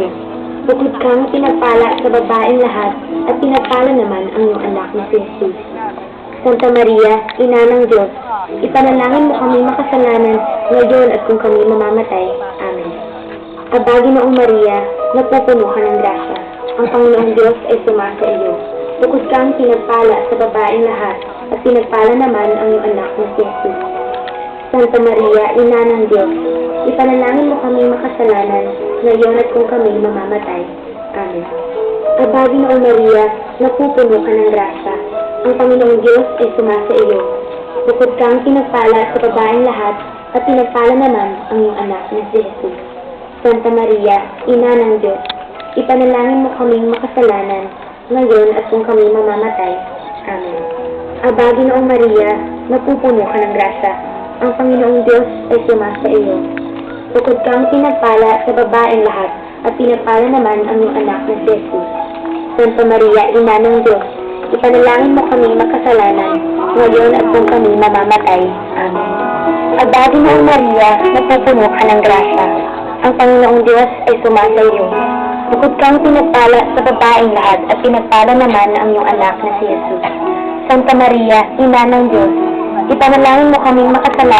iyo. Bukod kang pinagpala sa babaeng lahat, at pinagpala naman ang iyong anak na si Jesus. Santa Maria, Ina ng Diyos, ipanalangin mo kami makasalanan ngayon at kung kami mamamatay. Amen. Abagi noong Maria, napupuno ka ng grasya. Ang Panginoong Diyos ay sumasa iyo. Bukod kang pinagpala sa babaeng lahat, at pinagpala naman ang iyong anak na si Jesus. Santa Maria, Ina ng Diyos, ipanalangin mo kami makasalanan, ngayon at kung kami mamamatay. Amen. Abagi noong Maria, napupuno ka ng grasya. Ang Panginoong Diyos ay sumasa iyo. Bukod kang pinagpala sa babaeng lahat, at pinagpala naman ang iyong anak na si Jesus. Santa Maria, Ina ng Diyos, ipanalangin mo kaming makasalanan, ngayon at kung kami mamamatay. Amen. Abagi noong Maria, napupuno ka ng grasya. Ang Panginoong Diyos ay sumasa iyo. Bukod kang pinagpala sa babaeng lahat, at pinagpala naman ang iyong anak na si Jesus. Santa Maria, Ina ng Diyos, ipanalangin mo kami makasalanan, ngayon at kung kami mamamatay. Amen. Abagi noong Maria, napupuno ka ng grasya. Ang Panginoong Diyos ay sumasa iyo. Bukod kang pinagpala sa babaeng lahat, at pinagpala naman ang iyong anak na si Jesus. Santa Maria, Ina ng Diyos, ipanalangin mo kaming makasalanan,